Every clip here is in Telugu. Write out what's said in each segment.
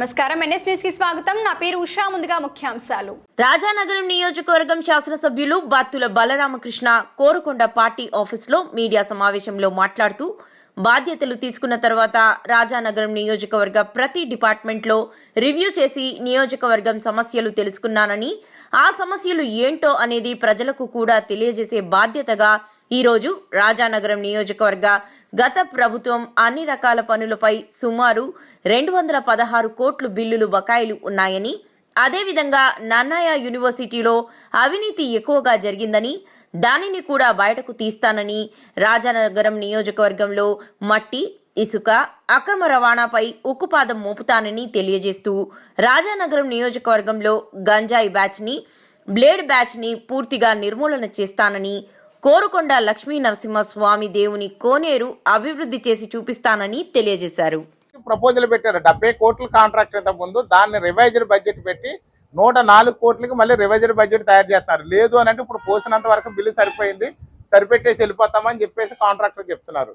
నమస్కారం. ఎన్ఎస్ న్యూస్కి స్వాగతం. నా పేరు ఉషా. ముందుగా ముఖ్యాంశాలు. రాజానగరం నియోజకవర్గం శాసనసభ్యులు బత్తుల బలరామకృష్ణ కోరుకొండ పార్టీ ఆఫీసులో మీడియా సమావేశంలో మాట్లాడుతూ బాధ్యతలు తీసుకున్న తర్వాత రాజానగరం నియోజకవర్గ ప్రతి డిపార్ట్మెంట్లో రివ్యూ చేసి నియోజకవర్గం సమస్యలు తెలుసుకున్నానని ఆ సమస్యలు ఏంటో అనేది ప్రజలకు కూడా తెలియజేసే బాధ్యతగా ఈరోజు రాజానగరం నియోజకవర్గ గత ప్రభుత్వం అన్ని రకాల పనులపై సుమారు రెండు వందల పదహారు కోట్లు బిల్లులు బకాయిలు ఉన్నాయని అదేవిధంగా నన్నయ యూనివర్సిటీలో అవినీతి ఎక్కువగా జరిగిందని దానిని కూడా బయటకు తీస్తానని రాజానగరం నియోజకవర్గంలో మట్టి ఇసుక అక్రమ రవాణాపై ఉక్కుపాదం మోపుతానని తెలియజేస్తూ రాజానగరం నియోజకవర్గంలో గంజాయి బ్యాచ్ని బ్లేడ్ బ్యాచ్ని పూర్తిగా నిర్మూలన చేస్తానని కోరుకొండ లక్ష్మీ నరసింహస్వామి దేవుని కోనేరు అభివృద్ధి చేసి చూపిస్తానని తెలియజేశారు. ప్రపోజల్ పెట్టారు. డెబ్బై కోట్ల కాంట్రాక్ట్ ఇంత ముందు. దాన్ని రివైజ్డ్ బడ్జెట్ పెట్టి నూట నాలుగు కోట్లకి మళ్ళీ రివైజ్డ్ బడ్జెట్ తయారు చేస్తున్నారు లేదు అని అంటే ఇప్పుడు పోసినంత వరకు బిల్లు సరిపోయింది. సరిపెట్టేసి వెళ్ళిపోతామని చెప్పేసి కాంట్రాక్టర్ చెప్తున్నారు.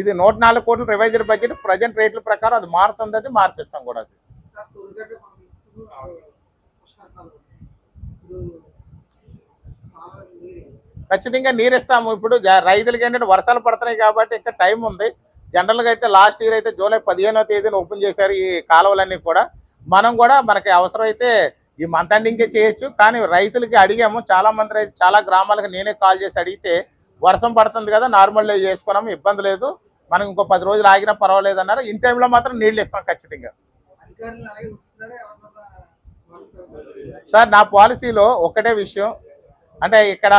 ఇది నూట నాలుగు కోట్ల రివైజ్డ్ బడ్జెట్. ప్రజెంట్ రేట్ల ప్రకారం అది మారుతుంది అది మార్పిస్తాం కూడా అది సార్ తొలిగడ్డ పంపిస్తూ పుష్కరకాలం ఇప్పుడు చాలా నీరు ఖచ్చితంగా నీరు ఇస్తాము ఇప్పుడు రైతులకి ఏంటంటే వర్షాలు పడుతున్నాయి కాబట్టి ఇంకా టైం ఉంది. జనరల్గా అయితే లాస్ట్ ఇయర్ అయితే జూలై పదిహేనో తేదీన ఓపెన్ చేశారు ఈ కాలువలన్నీ కూడా. మనం కూడా మనకి అవసరమైతే ఈ మంత్ ఎండింగే చేయొచ్చు. కానీ రైతులకి అడిగాము. చాలా మంది రైతు చాలా గ్రామాలకు నేనే కాల్ చేసి అడిగితే వర్షం పడుతుంది కదా నార్మల్ చేసుకున్నాము ఇబ్బంది లేదు. మనం ఇంకో పది రోజులు ఆగినా పర్వాలేదు అన్నారు. ఇన్ టైంలో మాత్రం నీళ్ళు ఇస్తాం ఖచ్చితంగా? సార్ నా పాలసీలో ఒకటే విషయం. అంటే ఇక్కడ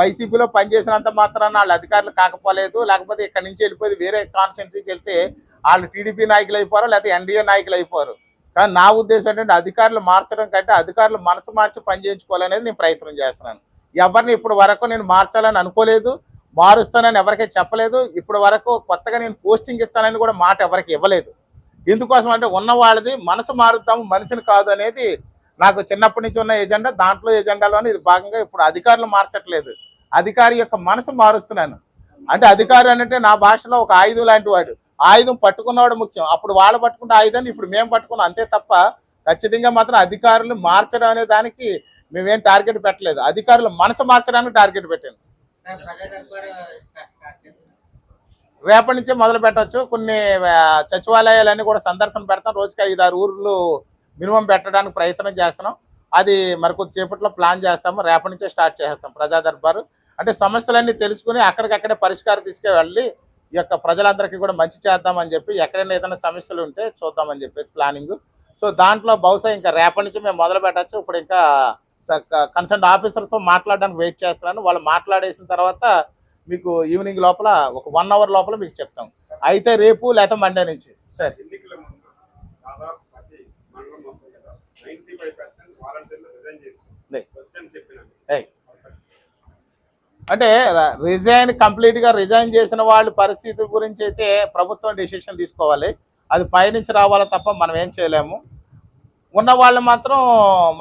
వైసీపీలో పనిచేసినంత మాత్రాన వాళ్ళు అధికారులు కాకపోలేదు లేకపోతే ఇక్కడ నుంచి వెళ్ళిపోయి వేరే కాన్స్టిట్యున్సీకి వెళ్తే వాళ్ళు టీడీపీ నాయకులు అయిపోరు లేకపోతే ఎన్డీఏ నాయకులు అయిపోరు. కానీ నా ఉద్దేశం ఏంటంటే అధికారులు మార్చడం కంటే అధికారులు మనసు మార్చి పని చేయించుకోవాలనేది నేను ప్రయత్నం చేస్తున్నాను. ఎవరిని ఇప్పుడు వరకు నేను మార్చాలని అనుకోలేదు మారుస్తానని ఎవరికీ చెప్పలేదు ఇప్పుడు వరకు కొత్తగా నేను పోస్టింగ్ ఇస్తానని కూడా మాట ఎవరికి ఇవ్వలేదు. ఎందుకోసం అంటే ఉన్న వాళ్ళది మనసు మారుద్దాము మనిషిని కాదు అనేది నాకు చిన్నప్పటి నుంచి ఉన్న ఎజెండా దాంట్లో ఎజెండాలోనే ఇది భాగంగా ఇప్పుడు అధికారులు మార్చట్లేదు. అధికారి యొక్క మనసు మారుస్తున్నాను. అంటే అధికారి అంటే నా భాషలో ఒక ఆయుధం లాంటి వాడు. ఆయుధం పట్టుకున్నవాడు ముఖ్యం. అప్పుడు వాళ్ళు పట్టుకుంటే ఆయుధాన్ని ఇప్పుడు మేము పట్టుకున్నాం. అంతే తప్ప ఖచ్చితంగా మాత్రం అధికారులు మార్చడం అనే దానికి మేమేం టార్గెట్ పెట్టలేదు. అధికారులు మనసు మార్చడానికి టార్గెట్ పెట్టాను. రేపటి నుంచే మొదలు పెట్టవచ్చు కొన్ని సచివాలయాలన్నీ కూడా సందర్శన పెడతాం. రోజుకి ఐదు ఆరు ఊర్లు మినిమం పెట్టడానికి ప్రయత్నం చేస్తున్నాం. అది మరి కొద్దిసేపట్లో ప్లాన్ చేస్తాము. రేపటి నుంచే స్టార్ట్ చేస్తాం ప్రజా దర్బారు. అంటే సమస్యలన్నీ తెలుసుకుని అక్కడికక్కడే పరిష్కారం తీసుకువెళ్ళి ఈ యొక్క ప్రజలందరికీ కూడా మంచి చేద్దామని చెప్పి ఎక్కడైనా ఏదైనా సమస్యలు ఉంటే చూద్దామని చెప్పేసి ప్లానింగ్ సో దాంట్లో బహుశా ఇంకా రేపటి నుంచి మేము మొదలు పెట్టచ్చు. ఇప్పుడు ఇంకా కన్సర్న్ ఆఫీసర్స్తో మాట్లాడడానికి వెయిట్ చేస్తున్నాను. వాళ్ళు మాట్లాడేసిన తర్వాత మీకు ఈవినింగ్ లోపల ఒక వన్ అవర్ లోపల మీకు చెప్తాం. అయితే రేపు లేకపోతే మండే నుంచి. సరే. అంటే రిజైన్ కంప్లీట్గా రిజైన్ చేసిన వాళ్ళ పరిస్థితి గురించి అయితే ప్రభుత్వం డెసిషన్ తీసుకోవాలి. అది పైనుంచి రావాలా తప్ప మనం ఏం చేయలేము. ఉన్న వాళ్ళు మాత్రం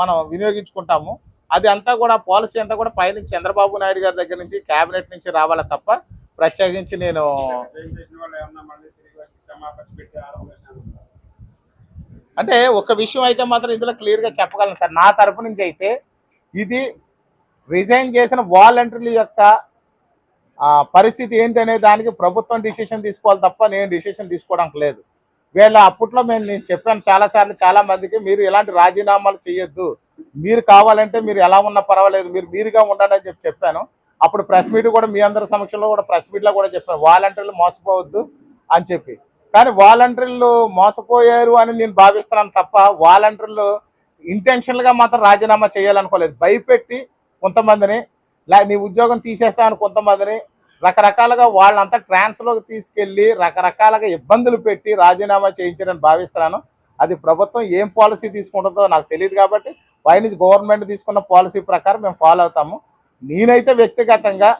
మనం వినియోగించుకుంటాము. అది అంతా కూడా పాలసీ అంతా కూడా పైనుంచి చంద్రబాబు నాయుడు గారి దగ్గర నుంచి కేబినెట్ నుంచి రావాలా తప్ప ప్రత్యేకించి నేను రిజైన్ చేసిన వాళ్ళు ఏమన్నా మళ్ళీ తిరిగి వచ్చి క్షమాపణ పెట్టి ఆరోపణ అంటే ఒక విషయం అయితే మాత్రం ఇందులో క్లియర్గా చెప్పగలను సార్. నా తరపు నుంచి అయితే ఇది రిజైన్ చేసిన వాలంటీర్ల యొక్క పరిస్థితి ఏంటనే దానికి ప్రభుత్వం డిసిషన్ తీసుకోవాలి తప్ప నేను డిసిషన్ తీసుకోవడానికి లేదు. వీళ్ళ అప్పట్లో మేము నేను చెప్పాను చాలా సార్లు చాలా మందికి మీరు ఇలాంటి రాజీనామాలు చేయొద్దు. మీరు కావాలంటే మీరు ఎలా ఉన్నా పర్వాలేదు మీరు మీరుగా ఉండండి అని చెప్పి చెప్పాను. అప్పుడు ప్రెస్ మీట్ కూడా మీ అందరి సమక్షంలో కూడా ప్రెస్ మీట్లో కూడా చెప్పాను. వాలంటీర్లు మోసపోవద్దు అని చెప్పి. కానీ వాలంటీర్లు మోసపోయారు అని నేను భావిస్తున్నాను తప్ప వాలంటీర్లు ఇంటెన్షన్గా మాత్రం రాజీనామా చేయాలనుకోలేదు. భయపెట్టి కొంతమందిని నీ ఉద్యోగం తీసేస్తామని కొంతమందిని రకరకాలుగా వాళ్ళంతా ట్రాన్స్లోకి తీసుకెళ్ళి రకరకాలుగా ఇబ్బందులు పెట్టి రాజీనామా చేయించారని భావిస్తున్నాను. అది ప్రభుత్వం ఏం పాలసీ తీసుకుంటుందో నాకు తెలియదు కాబట్టి పైనుంచి గవర్నమెంట్ తీసుకున్న పాలసీ ప్రకారం మేము ఫాలో అవుతాము. నేనైతే వ్యక్తిగతంగా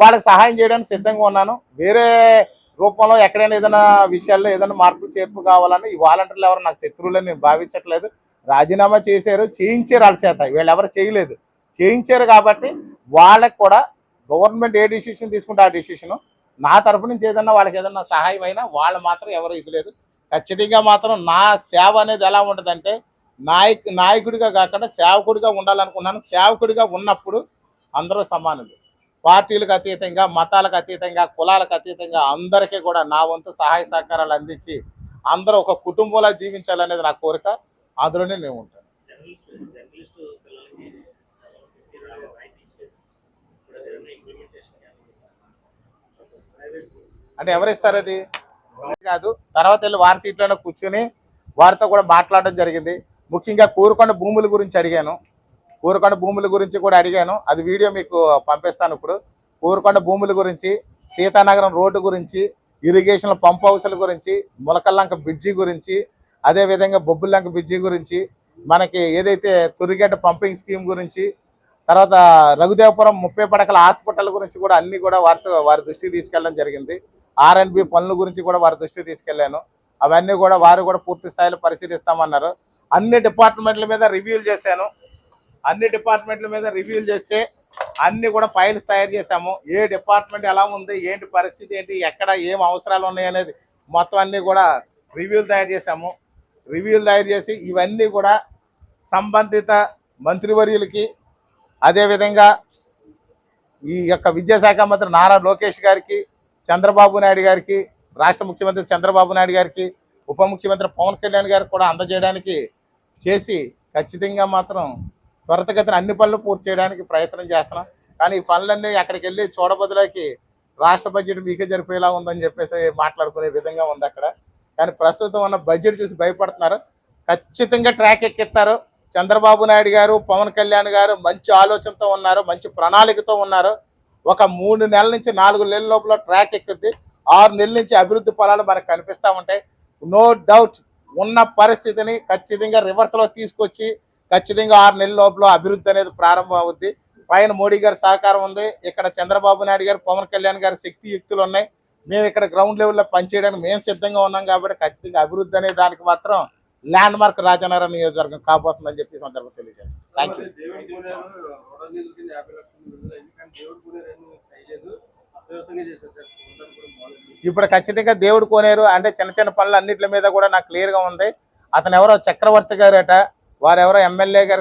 వాళ్ళకి సహాయం చేయడానికి సిద్ధంగా ఉన్నాను. వేరే రూపంలో ఎక్కడైనా ఏదైనా విషయాల్లో ఏదైనా మార్పులు చేర్పు కావాలని ఈ వాలంటీర్లు ఎవరు నాకు శత్రువులని నేను భావించట్లేదు. రాజీనామా చేశారు చేయించారు వాళ్ళ చేత. వీళ్ళు ఎవరు చేయలేదు. చేయించారు కాబట్టి వాళ్ళకి కూడా గవర్నమెంట్ ఏ డిసిషన్ తీసుకుంటే ఆ డిసిషను నా తరపు నుంచి ఏదన్నా వాళ్ళకి ఏదన్నా సహాయం అయినా వాళ్ళు మాత్రం ఎవరు ఇది లేదు. ఖచ్చితంగా మాత్రం నా సేవ అనేది ఎలా ఉంటుందంటే నాయక్ నాయకుడిగా కాకుండా సేవకుడిగా ఉండాలనుకున్నాను. సేవకుడిగా ఉన్నప్పుడు అందరూ సమానులు. పార్టీలకు అతీతంగా మతాలకు అతీతంగా కులాలకు అతీతంగా అందరికీ కూడా నా వంతు సహాయ సహకారాలు అందించి అందరూ ఒక కుటుంబంలా జీవించాలనేది నా కోరిక. అందులోనే నేను ఉంటాను అంటే ఎవరు ఇస్తారు అది? కాదు. తర్వాత వెళ్ళి వారి సీట్లోనే కూర్చుని వారితో కూడా మాట్లాడడం జరిగింది. ముఖ్యంగా కూరుకొండ భూముల గురించి అడిగాను. ఊరకొండ భూముల గురించి కూడా అడిగాను. అది వీడియో మీకు పంపిస్తాను ఇప్పుడు. ఊరకొండ భూముల గురించి సీతానగరం రోడ్డు గురించి ఇరిగేషన్ పంప్ హౌసుల గురించి ములకల్లంక బ్రిడ్జి గురించి అదేవిధంగా బొబ్బుల్లంక బ్రిడ్జి గురించి మనకి ఏదైతే తురిగడ్డ పంపింగ్ స్కీమ్ గురించి తర్వాత రఘుదేవపురం ముప్పై పడకల హాస్పిటల్ గురించి కూడా అన్నీ కూడా వారితో వారి దృష్టికి తీసుకెళ్ళడం జరిగింది. ఆర్ అండ్ బి పనుల గురించి కూడా వారి దృష్టికి తీసుకెళ్ళాను. అవన్నీ కూడా వారు కూడా పూర్తి స్థాయిలో పరిశీలిస్తామన్నారు. అన్ని డిపార్ట్మెంట్ల మీద రివ్యూలు చేశాను. అన్ని డిపార్ట్మెంట్ల మీద రివ్యూలు చేస్తే అన్ని కూడా ఫైల్స్ తయారు చేశాము. ఏ డిపార్ట్మెంట్ ఎలా ఉంది ఏంటి పరిస్థితి ఏంటి ఎక్కడ ఏం అవసరాలు ఉన్నాయి అనేది మొత్తం అన్ని కూడా రివ్యూలు తయారు చేశాము. రివ్యూలు తయారు చేసి ఇవన్నీ కూడా సంబంధిత మంత్రివర్యులకి అదేవిధంగా ఈ యొక్క విద్యాశాఖ మంత్రి నారా లోకేష్ గారికి చంద్రబాబు నాయుడు గారికి రాష్ట్ర ముఖ్యమంత్రి చంద్రబాబు నాయుడు గారికి ఉప ముఖ్యమంత్రి పవన్ కళ్యాణ్ గారికి కూడా అందజేయడానికి చేసి ఖచ్చితంగా మాత్రం త్వరితగతిన అన్ని పనులు పూర్తి చేయడానికి ప్రయత్నం చేస్తున్నాం. కానీ ఈ పనులన్నీ అక్కడికి వెళ్ళి చూడబదులకి రాష్ట్ర బడ్జెట్ మీకే జరిపేలా ఉందని చెప్పేసి మాట్లాడుకునే విధంగా ఉంది అక్కడ. కానీ ప్రస్తుతం ఉన్న బడ్జెట్ చూసి భయపడుతున్నారు. ఖచ్చితంగా ట్రాక్ ఎక్కిస్తారు. చంద్రబాబు నాయుడు గారు పవన్ కళ్యాణ్ గారు మంచి ఆలోచనతో ఉన్నారు మంచి ప్రణాళికతో ఉన్నారు. ఒక మూడు నెలల నుంచి నాలుగు నెలల లోపల ట్రాక్ ఎక్కుద్ది. ఆరు నెలల నుంచి అభివృద్ధి ఫలాలు మనకు కనిపిస్తూ ఉంటాయి. నో డౌట్ ఉన్న పరిస్థితిని ఖచ్చితంగా రివర్స్లో తీసుకొచ్చి ఖచ్చితంగా ఆరు నెలల లోపల అభివృద్ధి అనేది ప్రారంభం అవుద్ది. పైన మోడీ గారి సహకారం ఉంది. ఇక్కడ చంద్రబాబు నాయుడు గారు పవన్ కళ్యాణ్ గారి శక్తి యుక్తులు ఉన్నాయి. మేము ఇక్కడ గ్రౌండ్ లెవెల్లో పనిచేయడానికి మేము సిద్ధంగా ఉన్నాం కాబట్టి ఖచ్చితంగా అభివృద్ధి అనే దానికి మాత్రం ల్యాండ్ మార్క్ రాజనగరం నియోజకవర్గం కాబోతుందని చెప్పి ఈ సందర్భంగా తెలియజేస్తాను ఇప్పుడు ఖచ్చితంగా దేవుడు కోనేరు అంటే చిన్న చిన్న పనులు అన్నిటి మీద కూడా నాకు క్లియర్గా ఉంది. అతను ఎవరో చక్రవర్తి గారట. వారెవరో ఎమ్మెల్యే గారు